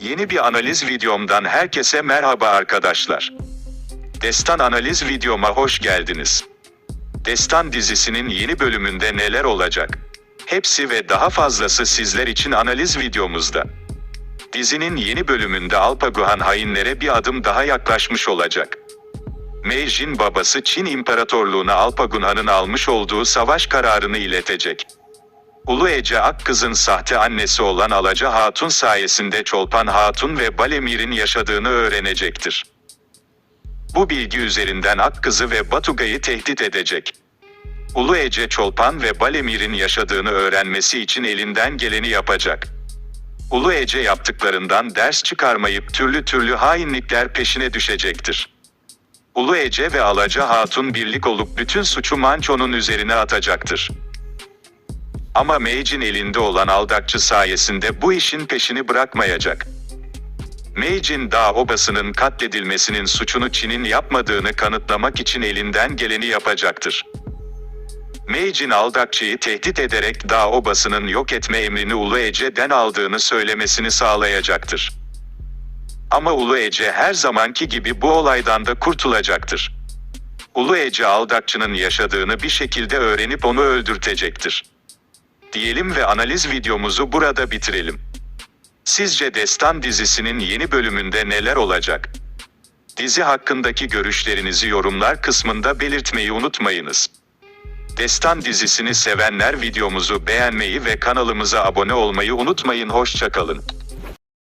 Yeni bir analiz videomdan herkese merhaba arkadaşlar. Destan analiz videoma hoş geldiniz. Destan dizisinin yeni bölümünde neler olacak? Hepsi ve daha fazlası sizler için analiz videomuzda. Dizinin yeni bölümünde Alpaguhan hainlere bir adım daha yaklaşmış olacak. Meijin babası Çin İmparatorluğu'na Alpagunhan'ın almış olduğu savaş kararını iletecek. Ulu Ece Akkız'ın sahte annesi olan Alaca Hatun sayesinde Çolpan Hatun ve Balemir'in yaşadığını öğrenecektir. Bu bilgi üzerinden Akkız'ı ve Batugay'ı tehdit edecek. Ulu Ece Çolpan ve Balemir'in yaşadığını öğrenmesi için elinden geleni yapacak. Ulu Ece yaptıklarından ders çıkarmayıp türlü türlü hainlikler peşine düşecektir. Ulu Ece ve Alaca Hatun birlik olup bütün suçu Manço'nun üzerine atacaktır. Ama Meijin elinde olan aldakçı sayesinde bu işin peşini bırakmayacak. Meijin Dağ obasının katledilmesinin suçunu Çin'in yapmadığını kanıtlamak için elinden geleni yapacaktır. Meijin aldakçıyı tehdit ederek Dağ obasının yok etme emrini Ulu Ece'den aldığını söylemesini sağlayacaktır. Ama Ulu Ece her zamanki gibi bu olaydan da kurtulacaktır. Ulu Ece aldakçının yaşadığını bir şekilde öğrenip onu öldürtecektir. Diyelim ve analiz videomuzu burada bitirelim. Sizce Destan dizisinin yeni bölümünde neler olacak? Dizi hakkındaki görüşlerinizi yorumlar kısmında belirtmeyi unutmayınız. Destan dizisini sevenler videomuzu beğenmeyi ve kanalımıza abone olmayı unutmayın. Hoşçakalın.